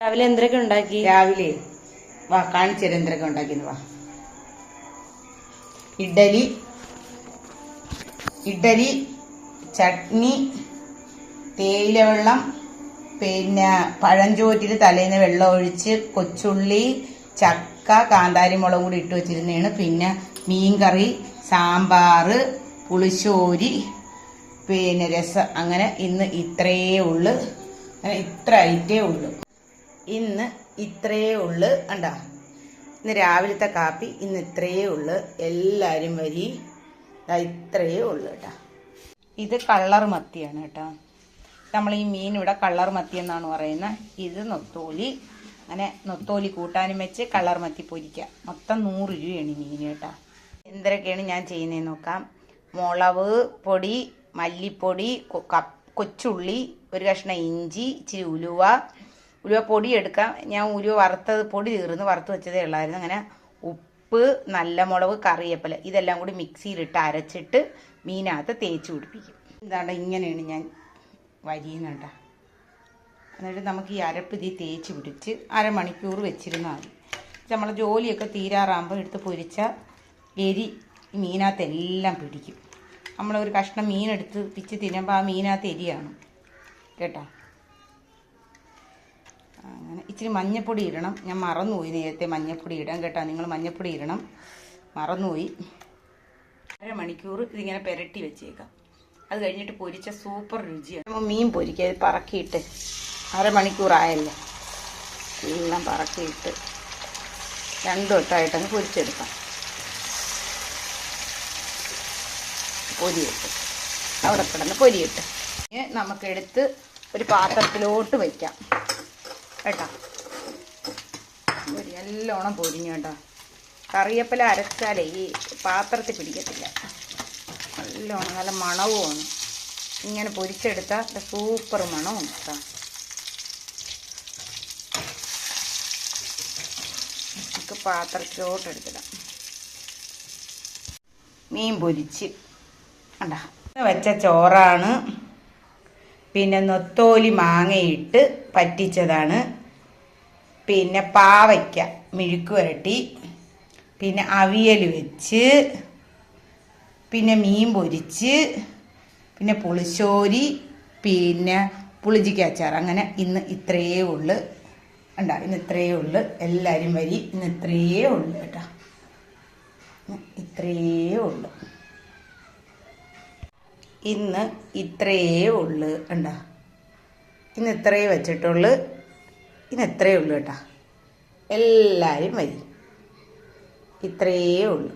രാവിലെ എന്തൊക്കെ ഉണ്ടാക്കി? രാവിലെ വാ കാണിച്ചു തരാം എന്തൊക്കെ ഉണ്ടാക്കിയെന്ന് വാ. ഇഡലി ഇഡലി ചട്നി തേയില വെള്ളം പിന്നെ പഴഞ്ചോറ്റിൽ തലേന്ന് വെള്ളം ഒഴിച്ച് കൊച്ചുള്ളി ചക്ക കാന്താരി മുളകും കൂടി ഇട്ട് വെച്ചിരുന്നതാണ്. പിന്നെ മീൻകറി സാമ്പാർ പുളിശ്ശോരി പിന്നെ രസം. അങ്ങനെ ഇന്ന് ഇത്രയേ ഉള്ളു. അങ്ങനെ ഇത്ര ഐറ്റേ ഉള്ളു. ഇന്ന് ഇത്രയേ ഉള്ളു കണ്ടാ? ഇന്ന് രാവിലത്തെ കാപ്പി ഇന്ന് ഇത്രയേ ഉള്ളു. എല്ലാവരും വരി. ഇത്രയേ ഉള്ളു കേട്ടാ. ഇത് കള്ളർ മത്തിയാണ് കേട്ടോ. നമ്മൾ ഈ മീൻ ഇവിടെ കള്ളർ മത്തി എന്നാണ് പറയുന്നത്. ഇത് നൊത്തോലി. അങ്ങനെ നൊത്തോലി കൂട്ടാനും വെച്ച് കള്ളർ മത്തി പൊരിക്കുക. മൊത്തം നൂറ് രൂപയാണ് മീൻ കേട്ടോ. എന്തൊക്കെയാണ് ഞാൻ ചെയ്യുന്നതെന്ന് നോക്കാം. മുളക് പൊടി മല്ലിപ്പൊടി കൊച്ചുള്ളി ഒരു കഷ്ണം ഇഞ്ചി ഇച്ചിരി ഉലുവ ഉലുവ പൊടി എടുക്കാം. ഞാൻ ഉലുവ വറുത്തത് പൊടി തീർന്ന് വറുത്ത് വെച്ചതേ ഉള്ളായിരുന്നു. അങ്ങനെ ഉപ്പ് നല്ല മുളക് കറിവേപ്പില ഇതെല്ലാം കൂടി മിക്സിയിലിട്ട് അരച്ചിട്ട് മീനകത്ത് തേച്ച് പിടിപ്പിക്കും. എന്താണ്ട ഇങ്ങനെയാണ് ഞാൻ വരിയുന്നുണ്ട എന്നിട്ട് നമുക്ക് ഈ അരപ്പ് ഇതി തേച്ച് പിടിച്ച് അരമണിക്കൂർ വെച്ചിരുന്നാൽ മതി. നമ്മളെ ജോലിയൊക്കെ തീരാറാകുമ്പോൾ എടുത്ത് പൊരിച്ച എരി ഈ മീനകത്ത് എല്ലാം പിടിക്കും. നമ്മളൊരു കഷ്ണം മീനെടുത്ത് പിച്ച് തിന്നുമ്പോൾ ആ മീനകത്ത് എരിയാണ്. കേട്ടോ? അങ്ങനെ ഇച്ചിരി മഞ്ഞപ്പൊടി ഇടണം. ഞാൻ മറന്നുപോയി നേരത്തെ മഞ്ഞപ്പൊടി ഇടാൻ കേട്ടോ. നിങ്ങൾ മഞ്ഞപ്പൊടി ഇടണം. മറന്നുപോയി. അരമണിക്കൂർ ഇതിങ്ങനെ പെരട്ടി വെച്ചേക്കാം. അത് കഴിഞ്ഞിട്ട് പൊരിച്ച സൂപ്പർ രുചിയാണ്. മീൻ പൊരിക്കുക. പറക്കിയിട്ട്. അരമണിക്കൂറായല്ലേ എല്ലാം പറക്കിയിട്ട് രണ്ടു വട്ടമായിട്ടങ്ങ് പൊരിച്ചെടുക്കാം. പൊരിയിട്ട്. അവിടെ കിടന്ന് പൊരിയിട്ട്. നമുക്ക് നമുക്കെടുത്ത് ഒരു പാത്രത്തിലോട്ട് വയ്ക്കാം കേട്ടോ. പൊരി നല്ലോണം പൊരിഞ്ഞു കേട്ടോ. കറിയപ്പല അരച്ചാലേ ഈ പാത്രത്തിൽ പിടിക്കത്തില്ല. നല്ലോണം നല്ല മണവുമാണ് ഇങ്ങനെ പൊരിച്ചെടുത്താൽ സൂപ്പർ മണവും കേട്ടോ. നമുക്ക് പാത്രത്തിലോട്ട് എടുത്തിടാം. മീൻ പൊരിച്ച്. കണ്ടാ? വെച്ച ചോറാണ്. പിന്നെ നൊത്തോലി മാങ്ങയിട്ട് പറ്റിച്ചതാണ്. പിന്നെ പാവയ്ക്ക മെഴുക്ക് വരട്ടി പിന്നെ അവിയൽ വെച്ച് പിന്നെ മീൻ പൊരിച്ച് പിന്നെ പുളിശ്ശോരി പിന്നെ പുളിജിക്ക അച്ചാർ അങ്ങനെ ഇന്ന് ഇത്രയേ ഉള്ളു. ഉണ്ടാ ഇന്ന് ഇത്രയേ ഉള്ളു. എല്ലാവരും വരി. ഇന്ന് ഇത്രയേ ഉള്ളു കേട്ടോ. ഇത്രയേ ഉള്ളു. ഇന്ന് ഇത്രയേ ഉള്ളു ഉണ്ടാ ഇന്ന് ഇത്രയേ വെച്ചിട്ടുള്ളു. ഇന്ന് എത്രയേ ഉള്ളൂ കേട്ടോ? എല്ലാവരും വരി. ഇത്രയേ ഉള്ളു.